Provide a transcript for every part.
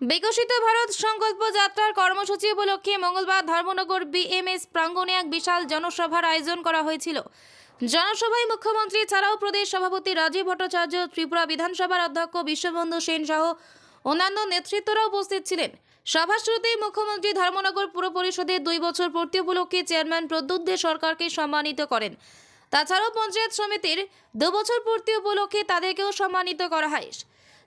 বিকশিত ভারত সংকল্প যাত্রার কর্মসূচি উপলক্ষে মঙ্গলবার ধর্মনগর বিএমএস প্রাঙ্গণে এক বিশাল জনসভার আয়োজন করা হয়েছিল। জনসভায় মুখ্যমন্ত্রী ছাড়াও প্রদেশ সভাপতি রাজীব ভট্টাচার্য, ত্রিপুরা বিধানসভার অধ্যক্ষ বিশ্ববন্ধু সেন সহ অন্যান্য নেতৃত্বরা উপস্থিত ছিলেন। সভা শুরুতেই মুখ্যমন্ত্রী ধর্মনগর পুর পরিষদের দুই বছর পূর্তি উপলক্ষে চেয়ারম্যান প্রদ্যুৎ দে সরকারকে সম্মানিত করেন। তাছাড়াও পঞ্চায়েত সমিতির দু বছর পূর্তি উপলক্ষে তাদেরকেও সম্মানিত করা হয়।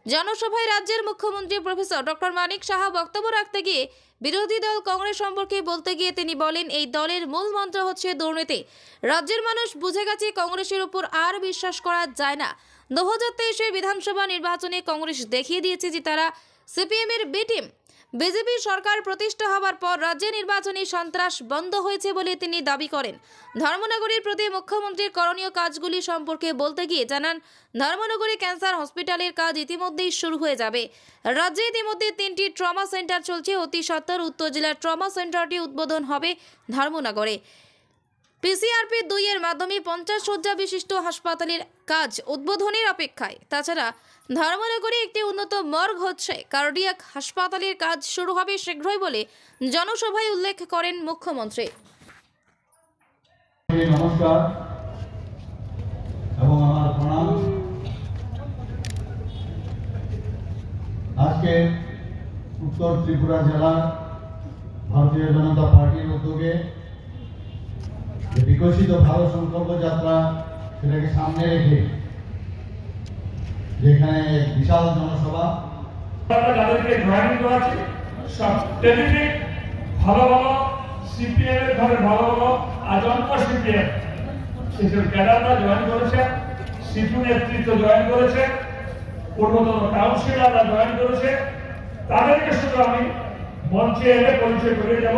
জনসভায় রাজ্যের মুখ্যমন্ত্রী প্রফেসর ডক্টর মানিক সাহা বক্তব্য রাখতে গিয়ে বিরোধী দল কংগ্রেস সম্পর্কে বলতে গিয়ে তিনি বলেন, এই দলের মূল মন্ত্র হচ্ছে দুর্নীতি। রাজ্যের মানুষ বুঝে গেছে কংগ্রেসের উপর আর বিশ্বাস করা যায় না। দু হাজার তেইশের বিধানসভা নির্বাচনে কংগ্রেস দেখিয়ে দিয়েছে যে তারা সিপিএমের বি টিম। বিজেপি সরকার প্রতিষ্ঠা হওয়ার পর রাজ্যে নির্বাচনী সন্ত্রাস বন্ধ হয়েছে বলে তিনি দাবি করেন। ধর্মনগরীর প্রতি মুখ্যমন্ত্রীর করণীয় কাজগুলি সম্পর্কে বলতে গিয়ে জানান, ধর্মনগরী ক্যান্সার হসপিটালের কাজ ইতিমধ্যেই শুরু হয়ে যাবে। রাজ্যে ইতিমধ্যে তিনটি ট্রমা সেন্টার চলছে। অতি সত্তর উত্তর জেলার ট্রমা সেন্টারটি উদ্বোধন হবে ধর্মনগরে। পিসিআরপি দুই এর মাধ্যমে পঞ্চাশ শয্যা বিশিষ্ট হাসপাতালের কাজ উদ্বোধনের অপেক্ষায়। তাছাড়া ধর্মনগরে একটি উন্নত মর্গ হচ্ছে কার্ডিয়াক হাসপাতালের কাজ শুরু হবে শীঘ্রই বলে জনসভায় উল্লেখ করেন মুখ্যমন্ত্রী। আজকে উত্তর ত্রিপুরা জেলার ভারতীয় জনতা পার্টির উদ্যোগে বিকশিত ভারত সংকল্প যাত্রা সেটাকে সামনে রেখে যেখানে বিশাল জনসভা। ভালো ভালো সিপিএম এর ভালো ভালো সিপিএম সেসব ক্যাডাররা জয়েন করেছে, সিপি নেতৃত্ব জয়েন করেছে, পূর্বতন কাউন্সিলররা জয়েন করেছে। তাদেরকে শুধু আমি মঞ্চে এলে পরিচয় করে যাব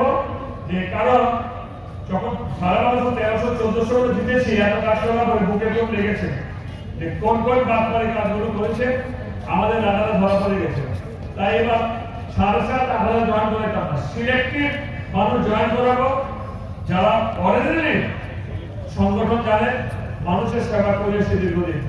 যে কারণ যখন সারা বারোশো, তেরোশো, চোদ্দশো জিতেছি, এত কাজ করার পরে বুকে কেউ লেগেছে। যে কোন কোন বাদ করে কাজগুলো করেছে, আমাদের দাদারা ধরা পড়ে গেছে। তাই এবার সাড়ে সাত আমাদের জয়েন করে টাকা সিলেক্টিভ মানুষ জয়েন করাবো, যারা অরিজিনালি সংগঠন জানে, মানুষের সেবা করে সে দীর্ঘদিন।